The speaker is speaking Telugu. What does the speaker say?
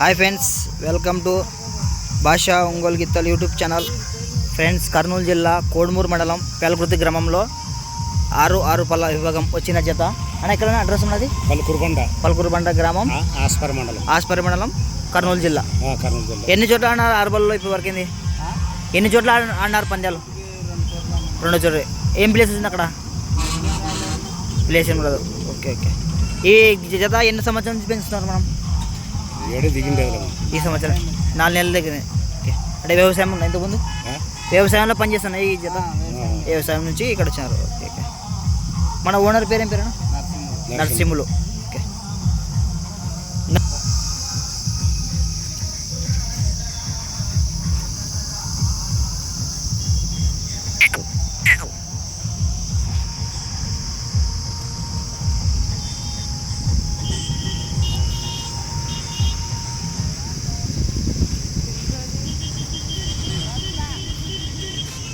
హాయ్ ఫ్రెండ్స్ వెల్కమ్ టు భాషా ఒంగోలు గిత్తలు యూట్యూబ్ ఛానల్ ఫ్రెండ్స్ కర్నూలు జిల్లా కోడుమూరు మండలం పేలకృతి గ్రామంలో ఆరు ఆరు పల్ల విభాగం వచ్చిన జత అన్న ఎక్కడ అడ్రస్ ఉన్నది పలుకురుకొండ పలుకూరు బండ గ్రామం. ఆస్పర్ మండలం. ఆస్పరి మండలం కర్నూలు జిల్లా కర్నూలు జిల్లా ఎన్ని చోట్ల ఆడినారు ఆరు బల్లో ఇప్పుడు వరకింది ఎన్ని చోట్ల ఆడి- ఆడినారు పందాలు రెండు చోట్ల. ఏం ప్లేస్ ఉంది అక్కడ? ప్లేస్ ఏం ఉండదు. Okay okay. ఈ జత ఎన్ని సంవత్సరాల నుంచి పెంచుతున్నారు మనం? ఈ సంవత్సరం నాలుగు నెలల దగ్గర అంటే వ్యవసాయం ఉందా ఇంతకుముందు? వ్యవసాయంలో పనిచేస్తున్నాయి ఈ జత? వ్యవసాయం నుంచి ఇక్కడ వచ్చారు ఓకే. మన ఓనర్ పేరేం పేరు నరసింహులు.